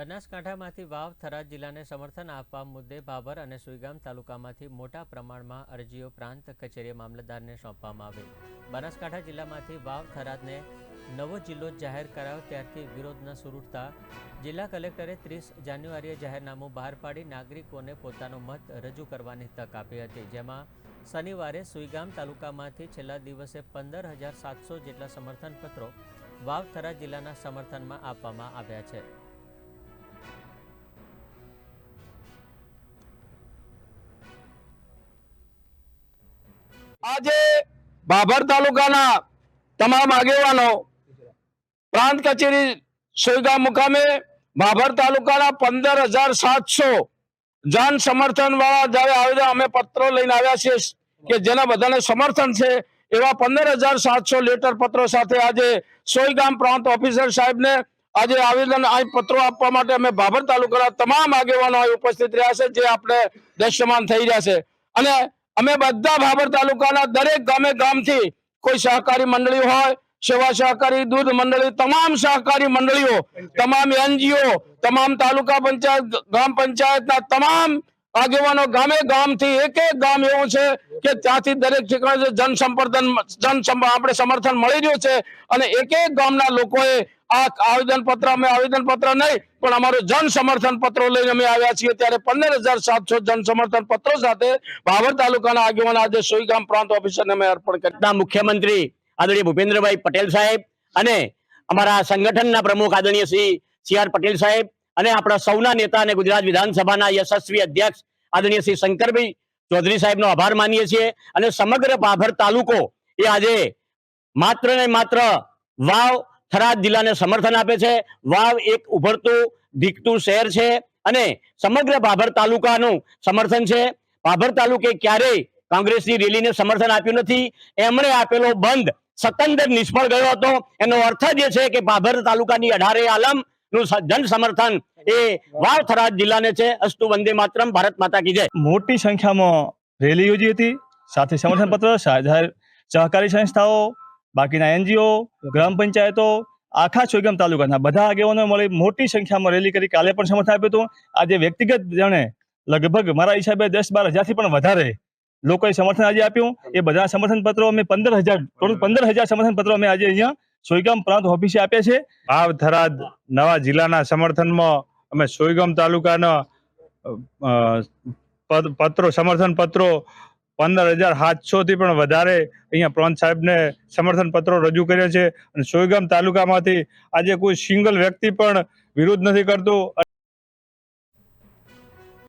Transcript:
બનાસકાંઠામાંથી વાવ થરાદ જિલ્લાને સમર્થન આપવા મુદ્દે ભાભર અને સુઈગામ તાલુકામાંથી મોટા પ્રમાણમાં અરજીઓ પ્રાંત કચેરી મામલતદારને સોંપવામાં આવી. બનાસકાંઠા જિલ્લામાંથી વાવ થરાદને નવો જિલ્લો જાહેર કરાયો ત્યારથી વિરોધના સુરૂટતા જિલ્લા કલેક્ટરે ત્રીસ જાન્યુઆરીએ જાહેરનામું બહાર પાડી નાગરિકોને પોતાનો મત રજૂ કરવાની તક આપી હતી, જેમાં શનિવારે સુઈગામ તાલુકામાંથી છેલ્લા દિવસે પંદર હજાર સાતસો જેટલા સમર્થન પત્રો વાવ થરાદ જિલ્લાના સમર્થનમાં આપવામાં આવ્યા છે. આજે બાભર તાલુકાના તમામ આગેવાનો પ્રાંત કચેરી સોયગામ મુકામે બાભર તાલુકાના પંદર હજાર સાતસો જન સમર્થન વાળા જયારે આવેદન અમે પત્રો લઈને આવ્યા છીએ કે જેના બધાને સમર્થન છે, એવા પંદર હજાર સાતસો લેટર પત્રો સાથે આજે સોયગામ પ્રાંત ઓફિસર સાહેબને આજે આવેદન પત્રો આપવા માટે અમે ભાભર તાલુકાના તમામ આગેવાનો ઉપસ્થિત રહ્યા છે, જે આપણે દ્રશ્યમાન થઈ રહ્યા છે. અને અમે બધા ભાભર તાલુકાના દરેક ગામે ગામથી કોઈ સહકારી મંડળી હોય, સેવા સહકારી, દૂધ મંડળી, તમામ સહકારી મંડળીઓ, તમામ એનજીઓ, તમામ તાલુકા પંચાયત ગ્રામ પંચાયતના તમામ આગેવાનો ગામે ગામથી એક એક ગામ એવું છે કે ત્યાંથી દરેક ઠેકાણે જનસંપર્ધન જન આપણે સમર્થન મળી રહ્યું છે અને એક એક ગામના લોકોએ આ આવેદન પત્ર અમે આવેદન પત્ર નહીં પણ અમારું જન સમર્થન પત્રો લઈને અમે આવ્યા છીએ ત્યારે પંદર હજાર સાતસો જન સમર્થન પત્રો સાથે ભાવર તાલુકાના આગેવાન આજે સોઈગામ પ્રાંત ઓફિસરને અમે અર્પણ કરતા મુખ્યમંત્રી આદરણીય ભૂપેન્દ્રભાઈ પટેલ સાહેબ અને અમારા સંગઠનના પ્રમુખ આદરણીય શ્રી સી આર પટેલ સાહેબ અને આપણા સૌના નેતા અને ગુજરાત વિધાનસભાના યશસ્વી અધ્યક્ષ આદરણીય શ્રી શંકરભાઈ ચૌધરી સાહેબનો આભાર માનીએ છીએ અને સમગ્ર ભાભર તાલુકો એ આજે માત્ર ને માત્ર વાવ થરાદ જિલ્લાને સમર્થન આપે છે. વાવ એક ઉભરતું દીકતું શહેર છે અને સમગ્ર ભાભર તાલુકાનું સમર્થન છે. ભાભર તાલુકે ક્યારેય કોંગ્રેસની રેલીને સમર્થન આપ્યું નથી. એમણે આપેલો બંધ સતંદર નિષ્ફળ ગયો હતો. એનો અર્થ જ છે કે ભાભર તાલુકાની અઢારે આલમ જન સમર્થન એ વાવ થરાદ જિલ્લાને છે. અસ્તુ વંદે માતરમ. ભારત માતા કી જય. મોટી સંખ્યામાં રેલી યોજી હતી. સાથે સમર્થન પત્ર સહકારી સંસ્થાઓ બાકીના એનજીઓ ગ્રામ પંચાયતો આખા ચોઈગામ તાલુકાના બધા આગેવાનો મળી મોટી સંખ્યામાં રેલી કરી કાલે પણ સમર્થન આપ્યું હતું. આજે વ્યક્તિગત જણે લગભગ મારા હિસાબે દસ બાર હજારથી પણ વધારે લોકોએ સમર્થન આજે આપ્યું. એ બધા સમર્થન પત્રો અમે પંદર હજાર ટોટલ પંદર હજાર સમર્થન પત્રો અમે આજે અહીંયા સોઈગામ પ્રાંત ઓફિસે આપ્યા છે. ભાવ થરાદ નવા જિલ્લાના સમર્થનમાં અમે સોયગામ તાલુકાના પત્રો સમર્થન પત્રો પંદર હજાર સાતસો થી પણ વધારે અહીંયા પ્રાંત સાહેબને સમર્થન પત્રો રજૂ કર્યા છે. અને સોયગામ તાલુકામાંથી આજે કોઈ સિંગલ વ્યક્તિ પણ વિરોધ નથી કરતું.